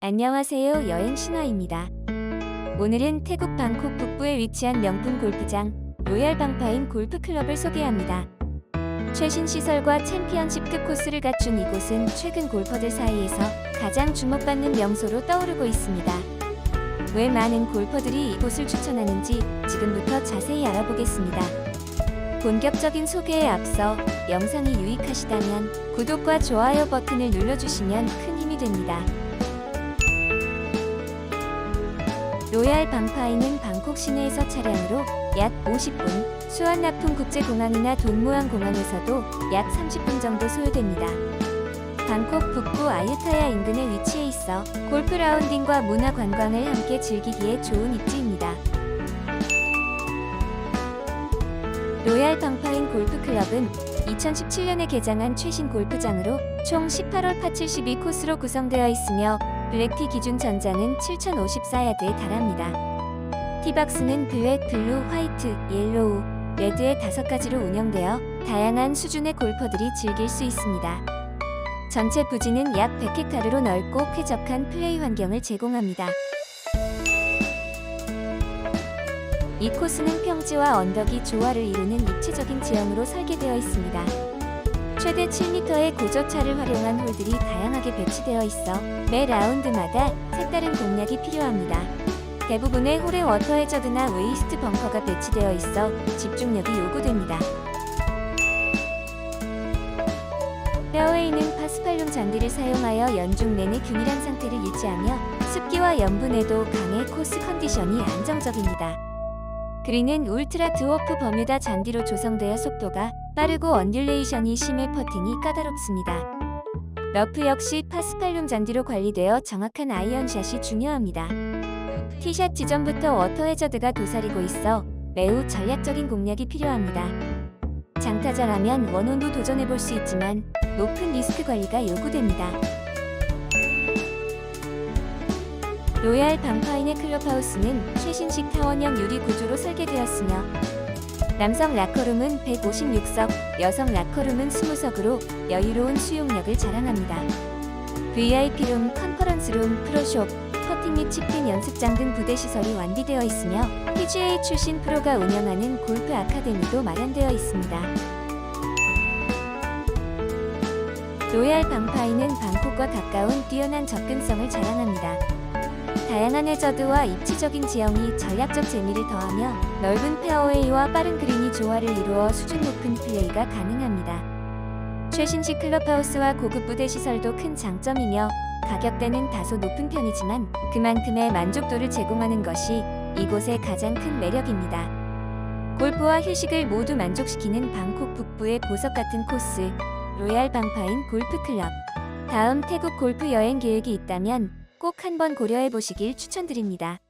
안녕하세요. 여행 신화입니다. 오늘은 태국 방콕 북부에 위치한 명품 골프장 로얄 방파인 골프 클럽을 소개합니다. 최신 시설과 챔피언십급 코스를 갖춘 이곳은 최근 골퍼들 사이에서 가장 주목받는 명소로 떠오르고 있습니다. 왜 많은 골퍼들이 이곳을 추천하는지 지금부터 자세히 알아보겠습니다. 본격적인 소개에 앞서 영상이 유익하시다면 구독과 좋아요 버튼을 눌러주시면 큰 힘이 됩니다. 로얄 방파이는 방콕 시내에서 차량으로 약 50분, 수완나푼 국제공항이나 돈무안 공항에서도 약 30분 정도 소요됩니다. 방콕 북부 아유타야 인근에 위치해 있어 골프 라운딩과 문화 관광을 함께 즐기기에 좋은 입지입니다. 로얄 방파인 골프 클럽은 2017년에 개장한 최신 골프장으로 총 18홀 파72 코스로 구성되어 있으며 블랙티 기준 전장은 7,054야드에 달합니다. 티박스는 블랙, 블루, 화이트, 옐로우, 레드의 다섯 가지로 운영되어 다양한 수준의 골퍼들이 즐길 수 있습니다. 전체 부지는 약 100헥타르로 넓고 쾌적한 플레이 환경을 제공합니다. 이 코스는 평지와 언덕이 조화를 이루는 입체적인 지형으로 설계되어 있습니다. 최대 7m의 고저차를 활용한 홀들이 다양하게 배치되어 있어 매 라운드마다 색다른 공략이 필요합니다. 대부분의 홀에 워터 해저드나 웨이스트 벙커가 배치되어 있어 집중력이 요구됩니다. 페어웨이는 파스팔룸 잔디를 사용하여 연중 내내 균일한 상태를 유지하며 습기와 염분에도 강해 코스 컨디션이 안정적입니다. 그린은 울트라 드워프 버뮤다 잔디로 조성되어 속도가 빠르고 언듈레이션이 심해 퍼팅이 까다롭습니다. 러프 역시 파스팔룸 잔디로 관리되어 정확한 아이언샷이 중요합니다. 티샷 지점부터 워터 해저드가 도사리고 있어 매우 전략적인 공략이 필요합니다. 장타자라면 원온도 도전해볼 수 있지만 높은 리스크 관리가 요구됩니다. 로얄 방파인의 클럽하우스는 최신식 타원형 유리 구조로 설계되었으며 남성 라커룸은 156석, 여성 라커룸은 20석으로 여유로운 수용력을 자랑합니다. VIP룸, 컨퍼런스룸, 프로숍, 퍼팅 및 치핀 연습장 등 부대 시설이 완비되어 있으며 PGA 출신 프로가 운영하는 골프 아카데미도 마련되어 있습니다. 로얄 방파이는 방콕과 가까운 뛰어난 접근성을 자랑합니다. 다양한 해저드와 입지적인 지형이 전략적 재미를 더하며 넓은 페어웨이와 빠른 그린이 조화를 이루어 수준 높은 플레이가 가능합니다. 최신식 클럽하우스와 고급 부대 시설도 큰 장점이며 가격대는 다소 높은 편이지만 그만큼의 만족도를 제공하는 것이 이곳의 가장 큰 매력입니다. 골프와 휴식을 모두 만족시키는 방콕 북부의 보석 같은 코스, 로얄 방파인 골프 클럽. 다음 태국 골프 여행 계획이 있다면 꼭 한번 고려해 보시길 추천드립니다.